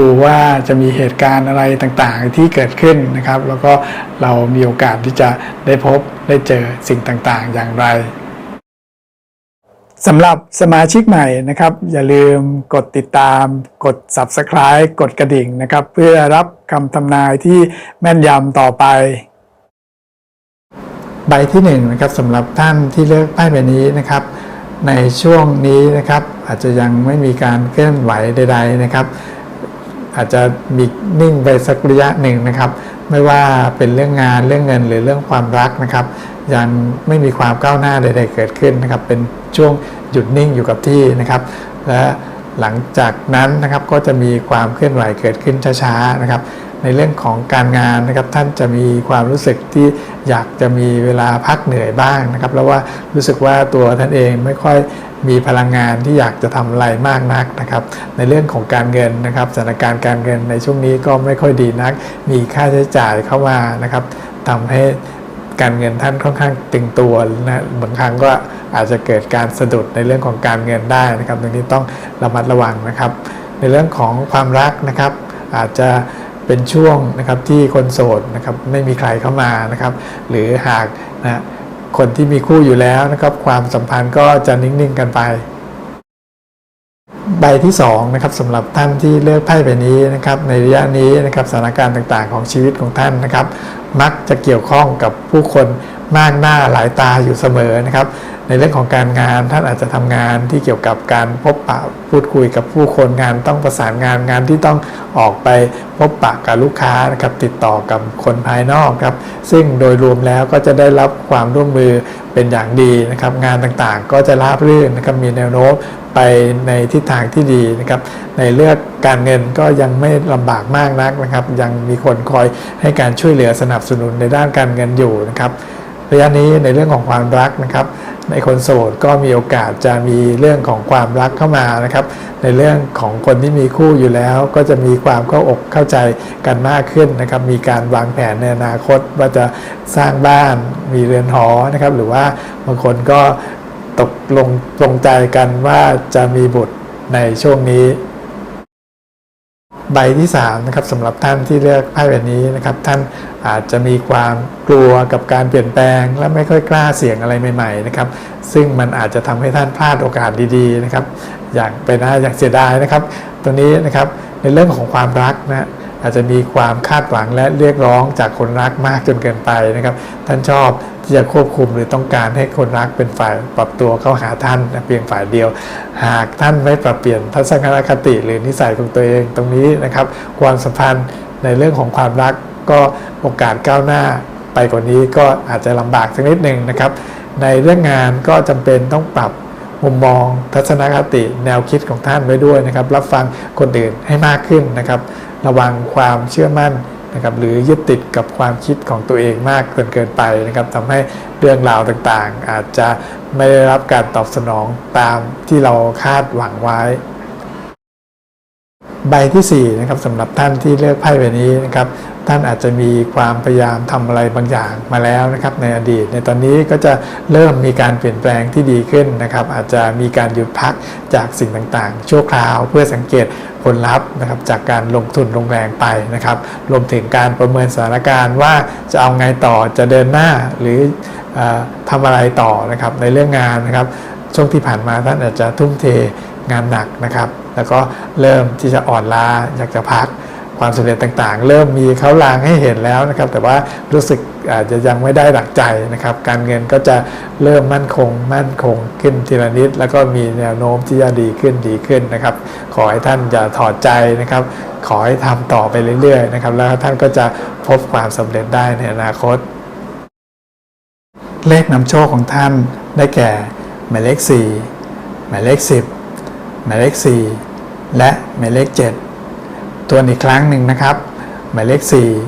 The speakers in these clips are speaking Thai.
ดูว่าจะมีเหตุการณ์อะไรต่างๆที่เกิดขึ้นนะครับ แล้วก็เรามีโอกาสที่จะได้พบได้เจอสิ่งต่างๆ อย่างไรสำหรับสมาชิกใหม่นะครับ อย่าลืมกดติดตาม กด Subscribe กดกระดิ่งนะครับ เพื่อรับคำทำนายที่แม่นยำต่อไป ใบที่1นงนะครับสำหรับท่านที่เลือกไพ่ใบนี้นะครับ ในช่วงนี้นะครับอาจจะยังไม่มีการเคลื่อนไหวใด ๆนะครับ อาจจะมีนิ่งไปสักระยะหนึ่งนะครับ ไม่ว่าเป็นเรื่องงานเรื่องเงินหรือเรื่องความรักนะครับ ยังไม่มีความก้าวหน้าใดๆเกิดขึ้นนะครับ เป็นช่วงหยุดนิ่งอยู่กับที่นะครับ และหลังจากนั้นนะครับก็จะมีความเคลื่อนไหวเกิดขึ้นช้าๆนะครับ ในเรื่องของการงานนะครับท่านจะมีความรู้สึกที่อยากจะมีเวลาพักเหนื่อยบ้างนะครับแล้วว่ารู้สึกว่าตัวท่านเองไม่ค่อย มีพลังงานที่อยากจะทำอะไรมากนักนะครับ ในเรื่องของการเงินนะครับสถานการณ์การเงินในช่วงนี้ก็ไม่ค่อยดีนัก มีค่าใช้จ่ายเข้ามานะครับทำให้การเงินท่านค่อนข้างตึงตัวนะบางครั้งก็อาจจะเกิดการสะดุดในเรื่องของการเงินได้นะครับตรงนี้ต้องระมัดระวังนะครับ ในเรื่องของความรักนะครับ อาจจะเป็นช่วงนะครับที่คนโสดนะครับไม่มีใครเข้ามานะครับ หรือหากนะ คนที่มีคู่อยู่แล้วนะครับ ความสัมพันธ์ก็จะนิ่งๆกันไป ใบที่2นะครับสำหรับท่านที่เลือกไพ่ใบนี้นะครับ ในระยะนี้นะครับสถานการณ์ต่างๆ ของชีวิตของท่านนะครับ มักจะเกี่ยวข้องกับผู้คนมากหน้าหลายตาอยู่เสมอนะครับ ในเรื่องของการงานท่านอาจจะทำงานที่เกี่ยวกับการพบปะพูดคุยกับผู้คนงานต้องประสานงานงานที่ต้องออกไปพบปะกับลูกค้านะครับติดต่อกับคนภายนอกครับซึ่งโดยรวมแล้วก็จะได้รับความร่วมมือเป็นอย่างดีนะครับงานต่างๆ ก็จะราบรื่นนะครับมีแนวโน้มไปในทิศทางที่ดีนะครับในเรื่องการเงินก็ยังไม่ลำบากมากนักนะครับ ยังมีคนคอยให้การช่วยเหลือสนับสนุนในด้านการเงินอยู่นะครับ ระยะนี้ในเรื่องของความรักนะครับ ในคนโสดก็มีโอกาสจะมีเรื่องของความรักเข้ามานะครับ ในเรื่องของคนที่มีคู่อยู่แล้ว ก็จะมีความเข้าอกเข้าใจกันมากขึ้นนะครับ มีการวางแผนในอนาคตว่าจะสร้างบ้านมีเรือนหอนะครับ หรือว่าบางคนก็ตกลงตรงใจกันว่าจะมีบุตรในช่วงนี้ ใบที่3นะครับสำหรับท่านที่เลือกไพ่แบบนี้นะครับท่านอาจจะมีความกลัวกับการเปลี่ยนแปลง และไม่ค่อยกล้าเสี่ยงอะไรใหม่ๆนะครับซึ่งมันอาจจะทำให้ท่านพลาดโอกาสดีๆนะครับอย่างเป็นน่าอย่างเสียดายนะครับ ตัวนี้นะครับในเรื่องของความรักนะ อาจจะมีความคาดหวังและเรียกร้องจากคนรักมากจนเกินไปนะครับ ท่านชอบที่จะควบคุมหรือต้องการให้คนรักเป็นฝ่ายปรับตัวเข้าหาท่านเพียงฝ่ายเดียว หากท่านไม่ปรับเปลี่ยนทัศนคติหรือนิสัยของตัวเองตรงนี้นะครับ ความสัมพันธ์ในเรื่องของความรักก็โอกาสก้าวหน้าไปกว่านี้ก็อาจจะลำบากสักนิดหนึ่งนะครับ ในเรื่องงานก็จำเป็นต้องปรับมุมมองทัศนคติแนวคิดของท่านไว้ด้วยนะครับ รับฟังคนอื่นให้มากขึ้นนะครับ ระวังความเชื่อมั่นนะครับหรือยึดติดกับความคิดของตัวเองมากเกินเกินไปนะครับทำให้เรื่องราวต่างๆ อาจจะไม่ได้รับการตอบสนองตามที่เราคาดหวังไว้ ใบที่4นะครับสำหรับท่านที่เลือกไพ่ใบนี้นะครับท่านอาจจะมีความพยายามทำอะไรบางอย่างมาแล้วนะครับในอดีต ในตอนนี้ก็จะเริ่มมีการเปลี่ยนแปลงที่ดีขึ้นนะครับ อาจจะมีการหยุดพักจากสิ่งต่างๆ ชั่วคราว เพื่อสังเกตผลลัพธ์นะครับจากการลงทุนลงแรงไปนะครับรวมถึงการประเมินสถานการณ์ว่าจะเอาไงต่อจะเดินหน้าหรือออทำอะไรต่อนะครับในเรื่องงานนะครับช่วงที่ผ่านมาท่านอาจจะทุ่มเทงานหนักนะครับ แล้วก็เริ่มที่จะอ่อนล้าอยากจะพักความสำเร็จต่างๆ เริ่มมีเขาลางให้เห็นแล้วนะครับ แต่ว่ารู้สึกอาจจะยังไม่ได้ดักใจนะครับ การเงินก็จะเริ่มมั่นคง มั่นคงขึ้นทีละนิด แล้วก็มีแนวโน้มที่จะดีขึ้นดีขึ้นนะครับ ขอให้ท่านอย่าถอดใจนะครับ ขอให้ทำต่อไปเรื่อยๆนะครับ แล้วท่านก็จะพบความสำเร็จได้ในอนาคต เลขนำโชคของท่านได้แก่ หมายเลข 4 หมายเลข 10 หมายเลข 4 และหมายเลข7ทวอีกครั้งหนึ่งนะครับ หมายเลข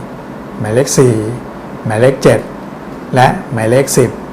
4 หมายเลข 4 หมายเลข 7 และหมายเลข 10